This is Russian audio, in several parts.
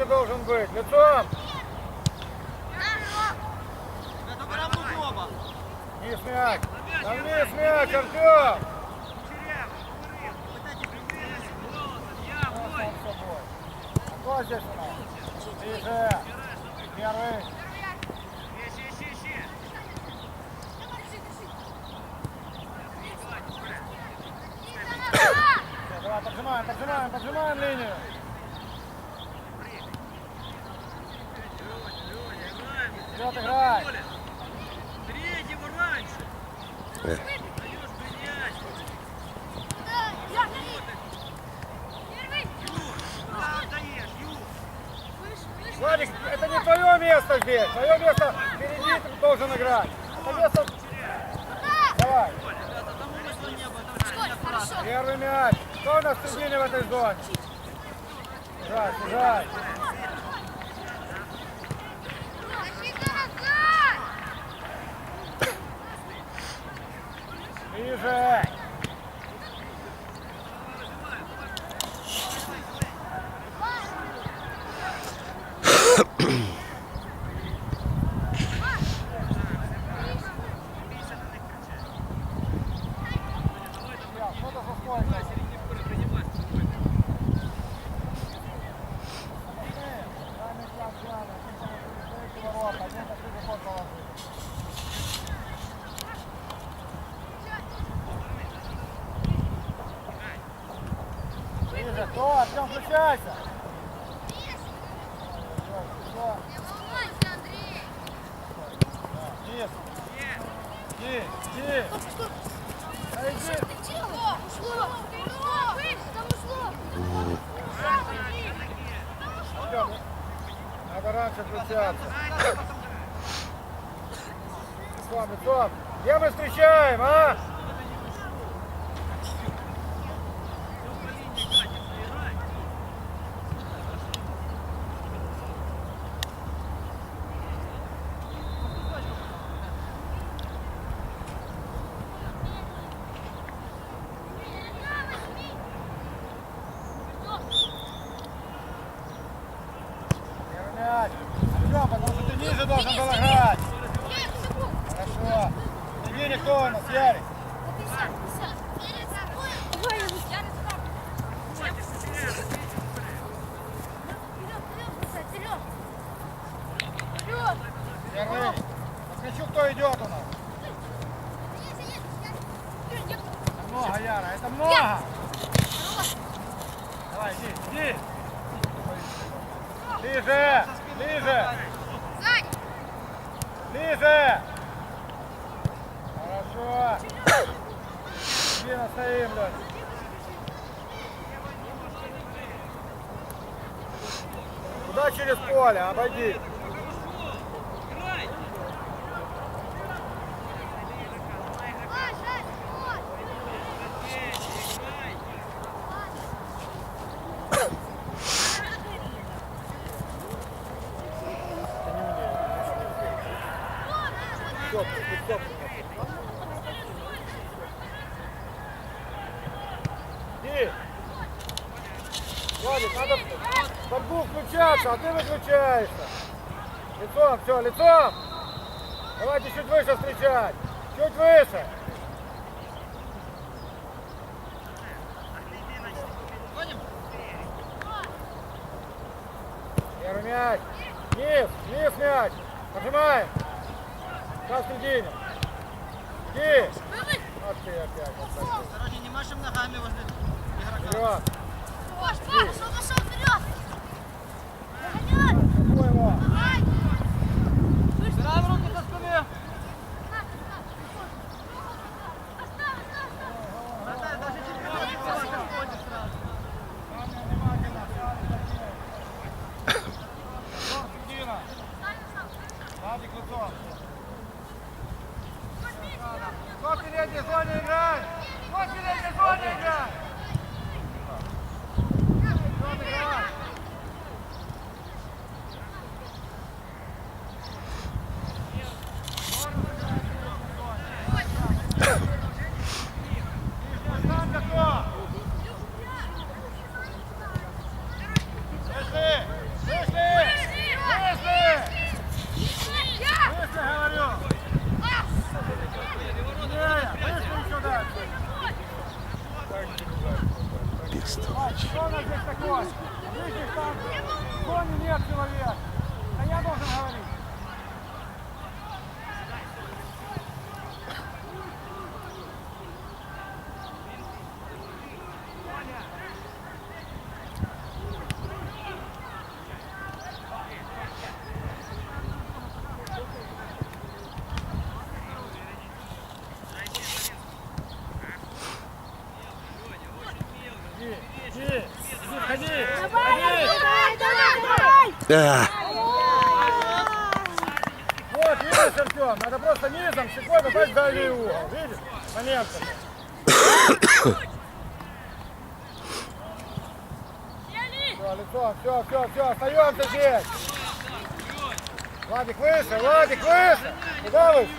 ты должен быть? Лицом! Это прям удобно. Низ мяч! Там вниз мяч. А кто здесь у нас? Ближе! Первый! Давай, поджимаем, поджимаем, поджимаем линию! Вперед играй! Третьего раньше. Е. Даешь принять. Да, даешь, Ю. Владик, это не твое место здесь. Твое место впереди ты должен играть. Это место... Давай. Первый мяч. Кто у нас в середине в этой зоне? Бежать, бежать. Ближе. Ближе, кто? Артем, включайся. Всё, Иди, иди, иди. Да иди. Артем, надо раньше включаться. Лицом, лицом. Где мы встречаем, а? Первый мяч. Артем, потому что ты ниже должен был играть. Хорошо. Иди, никто у нас, Ярик. Первый. Посмотрю, кто идет у нас. Это много, Яра, это много. Давай, иди, иди. Ближе, ближе, ближе. Хорошо. Спина стоим, блядь. Куда через поле? Обойди. Стоп, стоп, стоп. Иди. Владик, надо в борьбу включаться, а ты выключаешься. Лицом, все, лицом. Давайте чуть выше встречать. Чуть выше. Первый мяч. Низ, низ мяч. Нажимаем. Сейчас середине. Иди. Вот ты опять. Осторожнее, не машем ногами возле игрока. Вперед. Пошел, пошел вперед! Какой его? Убираем руки со спины. Наталья, даже чемпион не может ходит сразу. Главное, внимательно. Лицом середина. Владик лицом. Кто в передней зоне играет? Кто в передней зоне играет? Кто играет? их там. В зоне нет человека. А я должен говорить. Иди, иди, иди, входи, входи. А, Вот, видишь, Артем, надо просто низом щекой попасть дальний угол. Видишь? Моментом. Все, лицо, все, все, все, остаемся здесь. Владик выше, Владик выше. Куда выше?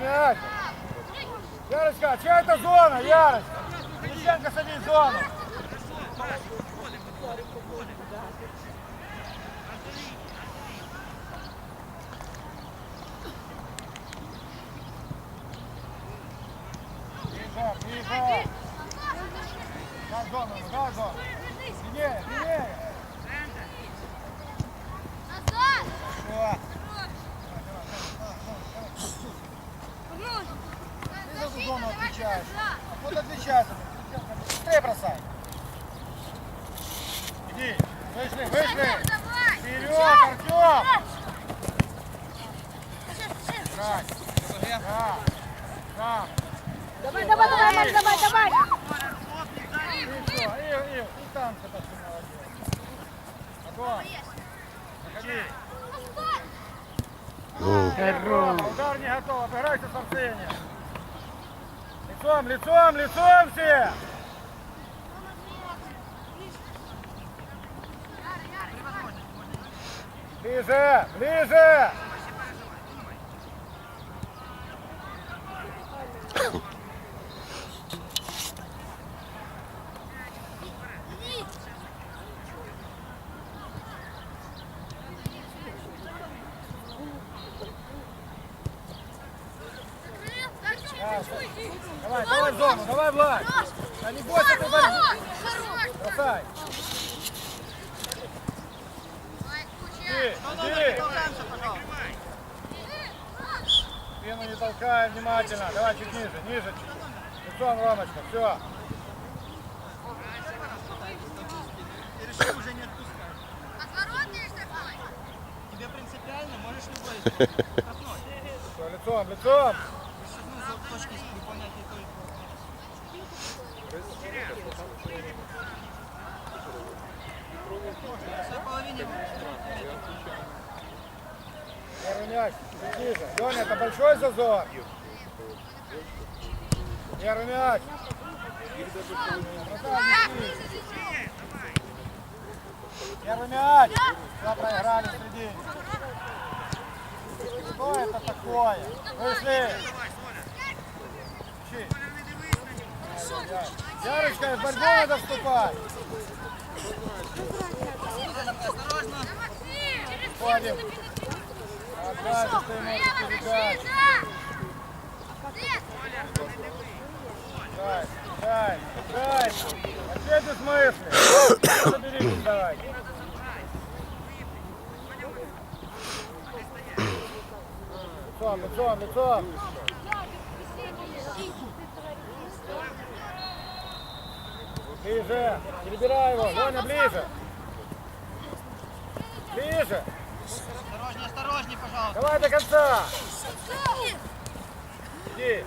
Да. Ярочка, чья это зона, Ярочка? Лещенко садись в зону. Ближе. Да, в зону, в зону. Длиннее, длиннее. Назад! Все. Ты за зону отвечаешь. Вот отвечай. Быстрее бросай. Иди. Вышли, вышли. Вперед, Артем. Давай. Да. Да. Давай, давай, давай, давай, давай. И все. И, и, и там что-то ты молодец. Огонь. Рома, удар не готов. Обыграйся с Арсением. Лицом, лицом, лицом все. Ближе, ближе. Давай, давай в зону, давай, Влад. Да не бойся ты борьбы. Бросай. Иди, иди. Толкаемся, пожалуйста. Спину не толкай, внимательно. Давай чуть ниже, ниже чуть. Лицом, Ромочка, все. Решил уже не отпускать. Тебе принципиально, можешь любой штрафной. Все, лицом, лицом. Ну, за точки выполнять не только. Чуть ниже. Леня, это большой зазор. Не ниже. Первый мяч. Все проиграли в середине. Что это такое? Вышли. Ярочка, в борьбу надо вступать. Входим. Отдать, что ему передать. Дай, дай, дай. Опять без мысли. Забери, давай. Лицом, лицом, лицом. Ближе. Перебирай его. Леня, ближе. Ближе. Осторожнее, осторожнее, пожалуйста. Давай до конца. Иди.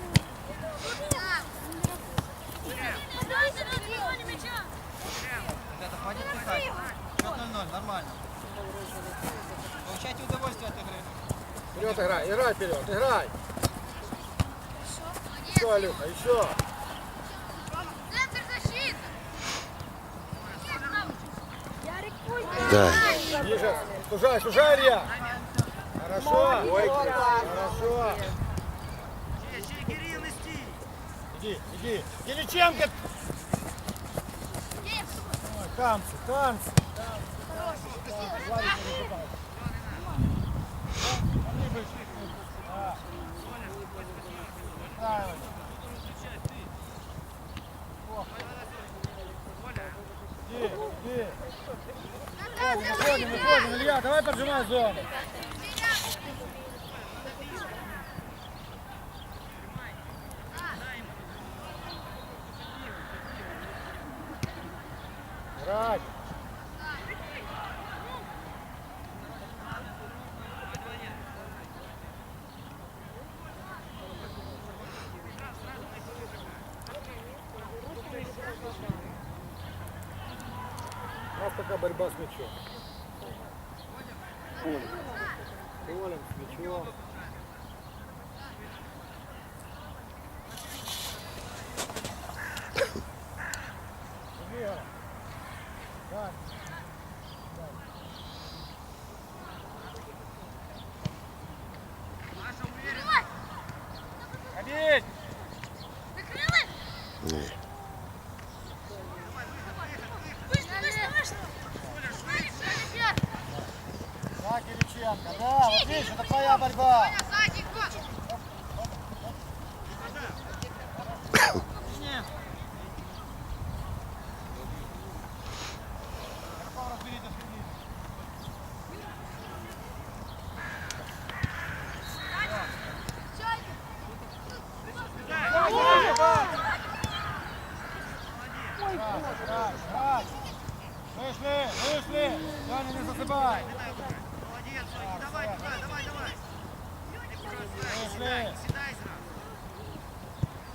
Ребята, хватит пихать. Счет 0-0, нормально. Получайте удовольствие от игры. Вперед играй, играй вперед, играй. Еще, Алюха, еще. Центр защиты! дай. Ниже. Сужай, сужай, Илья. Хорошо. Хорошо. Иди, иди. Кириченко. Ой, Танцы, танцы. Владик, не выступай. Они вышли. Да. Правильно. Иди. Выходим, выходим, выходим. Илья, давай поджимай зону. Играть. У нас такая борьба с мячом. Полем. Полем, с мячом. Двигай. Да. Ходить! Закрыли? Ні. Вышли, вышли, вышли. Вперед. Да, Кириченко, да, вот видишь, это твоя борьба. Сзади, гол. Вышли, вышли! Даня, не засыпай! Молодец, давай туда, давай, давай. Вышли! седай, зразу.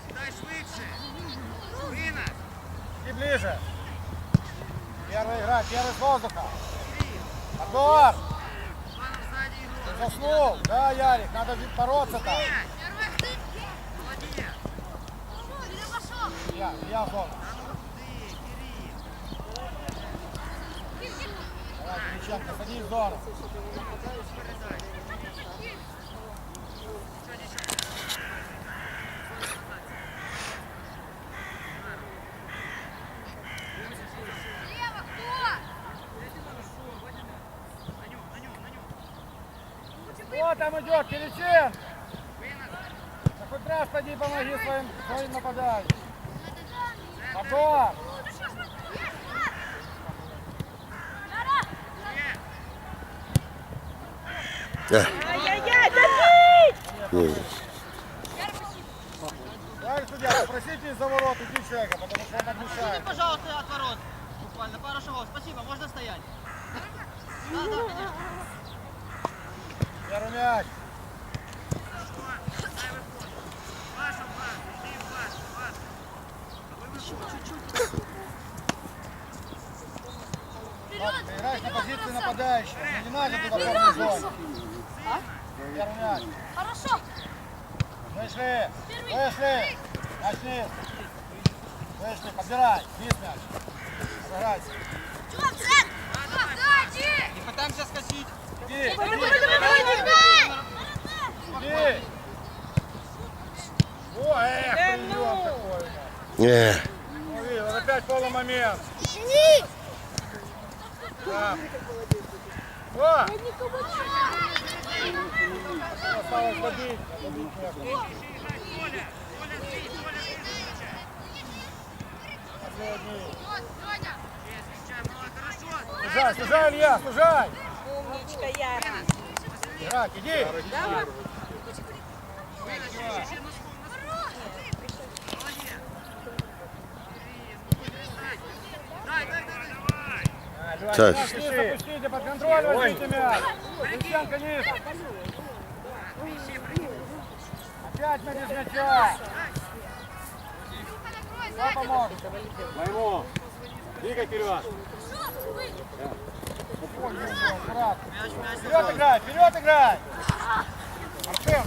Седай швидше. Винос. И ближе! Первый играть, первый с воздуха! Артур! Заснул! Да, Ярик, надо ведь бороться там! Пять. Первый ты. Молодец. Кирилл пошел. Я, я в зону. А ну ты, Кирилл. Давай, Зону. Слева кто? Там идет, Кириченко? Да хоть раз пойди помоги своим, своим нападающим. Артур! Ні. Давай, судья, попросите из-за ворот уйти человека, потому что он так мешает. пожалуйста, от ворот. Буквально пару шагов. Спасибо, можно стоять. Да, да, конечно. Первый мяч. Иди играешь на позиции нападающего. Не надо туда в Хорошо. Вышли, вышли. Начни. Вышли, подбирай. Вниз мяч. Обыграйся. Тём, Зен. Сзади. Не пытаемся скосить. Иди, Давай, иди, давай, давай, давай! иди. О, эх, Да прием ну. такой у нас. Ні. Ну, видел, вот опять полумомент. Извини. Да. О! Служай, служай, Илья, служай. Умничка, Яра. Играть, иди. Давай. Так. Низ опустите, под контроль возьмите мяч. Лисенко низ. Опять на без мяча. Кто поможет? Моему. Двигай вперед. Вперед играй, вперед играй. Артем.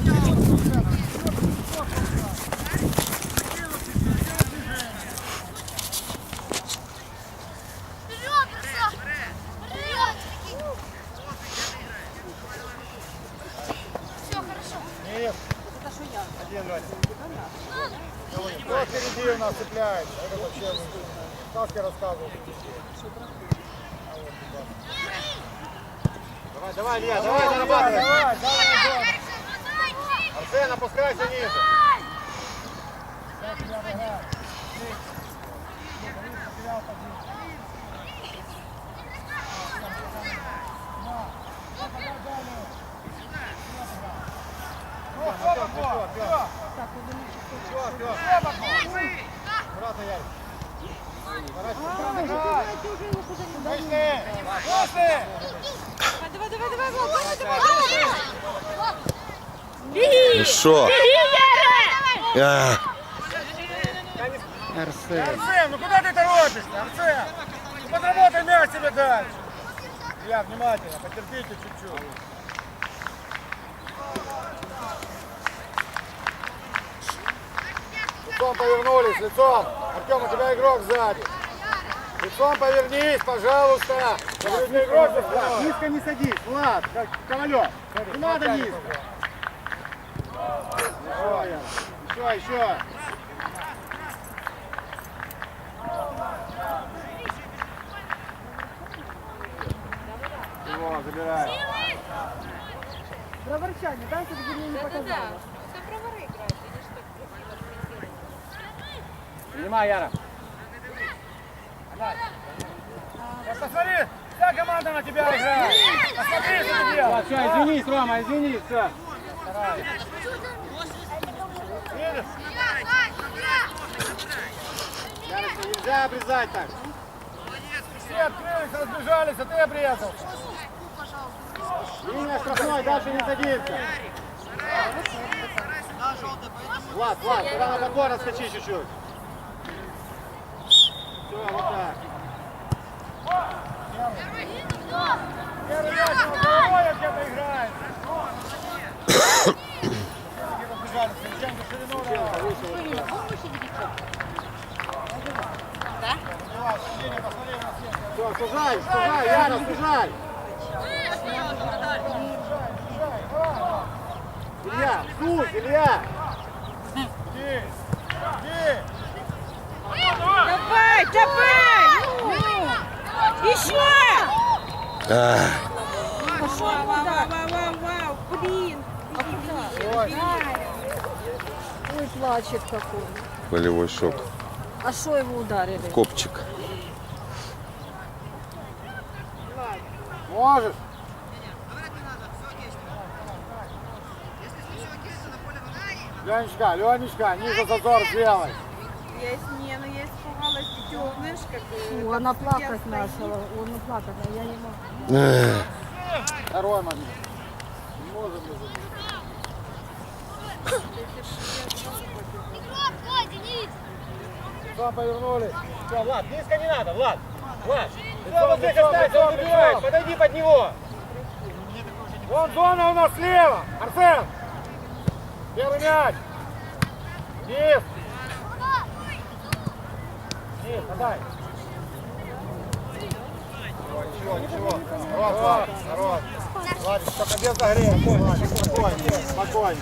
Вперед, бросай. Вперед. Все, хорошо. Низ. Один, Леня. Кто впереди у нас цепляет? Это вообще сказки рассказывал. Давай, давай, Илья, Давай, давай, зарабатывай. давай, давай, давай. Арсен, опускайся ниже. Давай, давай, давай, давай. И что? Арсен. Арсен, ну куда ты торопишься, Арсен? Ну подработай мяч себе дальше. Я внимательно, потерпите чуть-чуть. Лицом повернулись, лицом. Артем, у тебя игрок сзади. Лицом повернись, пожалуйста. Не игрок за спиной. Низко не садись, Влад, как Ковалев. Не надо низко. Еще, еще. Его, забирай. Браворчане, да, все-таки мне не показалось. Это бровары играют, они что, Принимай, Яра. Сейчас посмотри, вся команда на тебя играет. Посмотри, что ты делаешь. Все, извинись, Рома, извинись, все. Видишь? Нельзя обрезать так. Все открылись, разбежались, а ты обрезался. Линия штрафной, дальше не садится. Влад, Влад, туда на подбор отскочи чуть-чуть. Сужай, сужай, Яра, сужай. Илья, сузь, Илья. Иди, иди. Давай, давай! Еще! а, Пошел вау, вау, вау, вау, блин! Ой, плачет какой. болевой шок. А что его ударили? Копчик. Можешь. Ленечка, Ленечка, ниже зазор сделай. Я с- не, я испугалась, идет, знаешь, как... э, Фу, как она плакать начала. Он плакать, а я не могу. Второй момент. Не можем мы Денис. сам повернулись. Все, Влад, низко не надо, Влад. Влад, Лицом, вот здесь останься, он лицом. Подойди под него. Вон зона у нас слева. Арсен. Первый мяч. Низ. Ничего, ничего. Рот, Влад, народ. Владик, только без загрева. Спокойно, спокойно.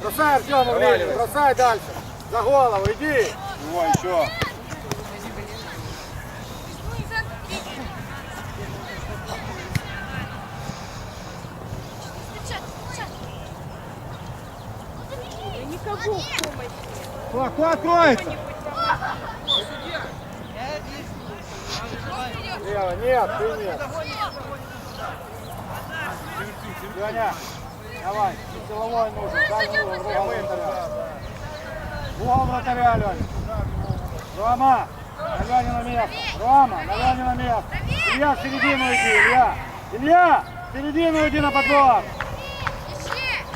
Бросай Артему в линию, бросай дальше. За голову, иди. Его еще. Никого в помощь. Кто, кто откроется? Лево, нет, ты нет. Леня, давай, силовой нужен. Дай угол вратаря. Угол вратаря, Леня. Рома, на Лене на место. Рома, на Лене на место. Илья, в середину иди, Илья. Илья, в середину иди на подбор.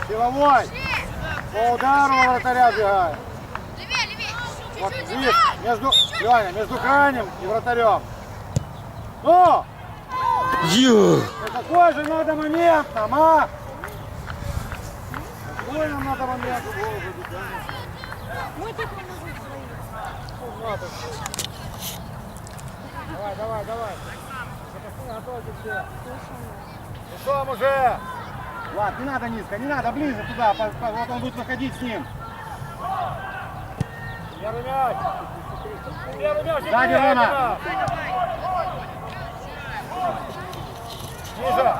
Силовой. По удару вратаря левее. Вот видишь, между, Леня, между крайним и вратарем. Ну, ё, это какой же надо момент нам, а? Какой нам надо момент? Забить, а? Давай, давай, давай. Готовьте все. Лицом уже. Влад, не надо низко, не надо ближе туда, по- по- вот он будет выходить с ним. Первый мяч. Первый мяч. Сзади, теряй, Рома. Дима. Ниже.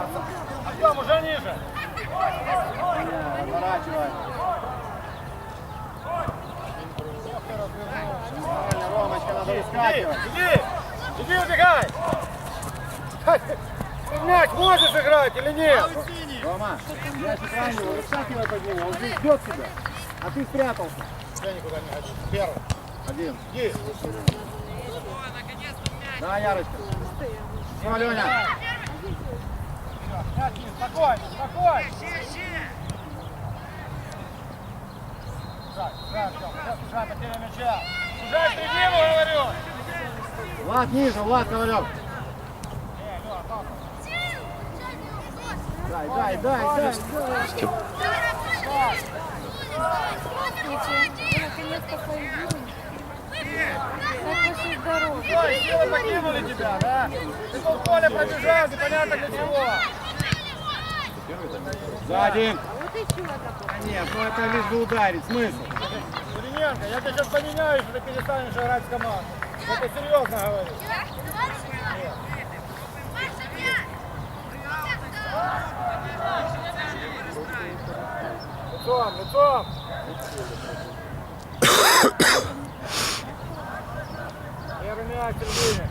Артем, уже ниже. Разворачивай. Ромочка, надо Иди, выскакивать. иди. Иди, убегай. Мяч можешь играть или нет? Рома, ящик раннего, выскакивай под него, он здесь ждет тебя, а ты спрятался. Я никуда не ходи. Первый. Один. Иди. Да, Ярочка. Дима, Леня. Спокойно, спокойно. Говорю. Влад ниже, Влад Ковалев. Дай, дай, дай, дай. Степ. Наконец-то пойдем. Ой, силы покинули тебя, да? Ты тут поле пробежал, непонятно для чего. Сзади. А нет, ну это лишь бы ударить. Смысл? Курененко, я тебя сейчас поменяю, если ты перестанешь играть с командой. Это серьезно говорю. Лицом, лицом. Середине.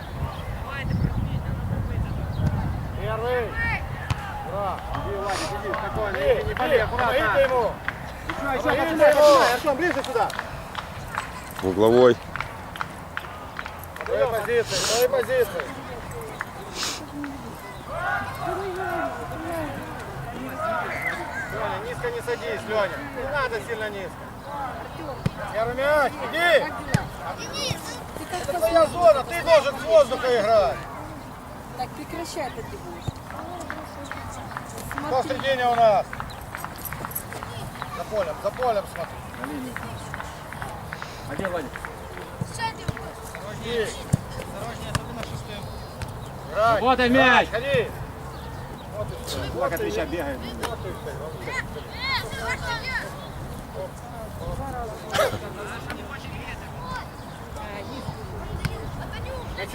Первый. Ура. Иди, Владик, иди, спокойно. Иди, Иди, не иди, болей, аккуратно. помогите ему. Еще, еще, ему. починай. Артем, ближе сюда. Угловой. Твои позиции, твои позиции. Леня, низко не садись, Леня. Не надо сильно низко. Первый мяч, иди. Это твоя зона, ты должен с воздуха играть. Так прекращай это ты будешь. Кто в середине у нас? За полем, за полем смотри. А где Владик? Иди. Играй. Работай мяч. Ходи. Влад от мяча бегает.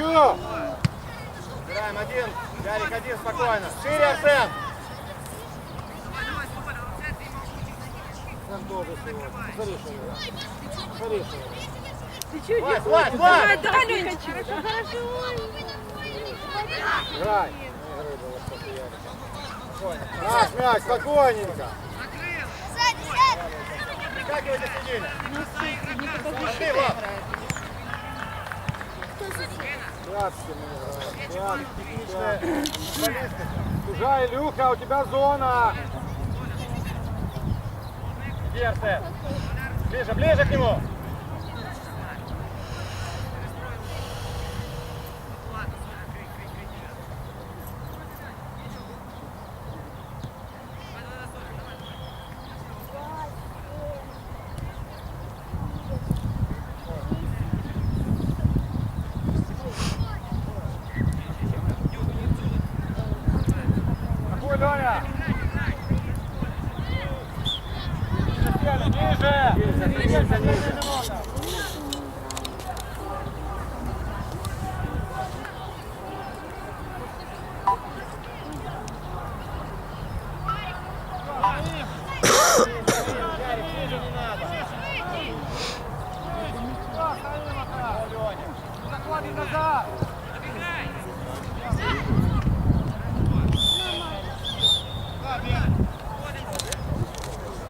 Мячу. Играем один. Ярик один, спокойно. Шире, Арсен. Арсен тоже сегодня. Смотри, что. Смотри, что играет. Ты что Влад, делаешь? Влад, Влад. Давай, Ленечка. Играй. Наш мяч, спокойненько. Прикакивайте к середине. Пошли, Влад. Пятки мы играем. Пятки, техничные футболисты. Сужай, Илюха, у тебя зона. Арсен. Ближе, ближе к нему.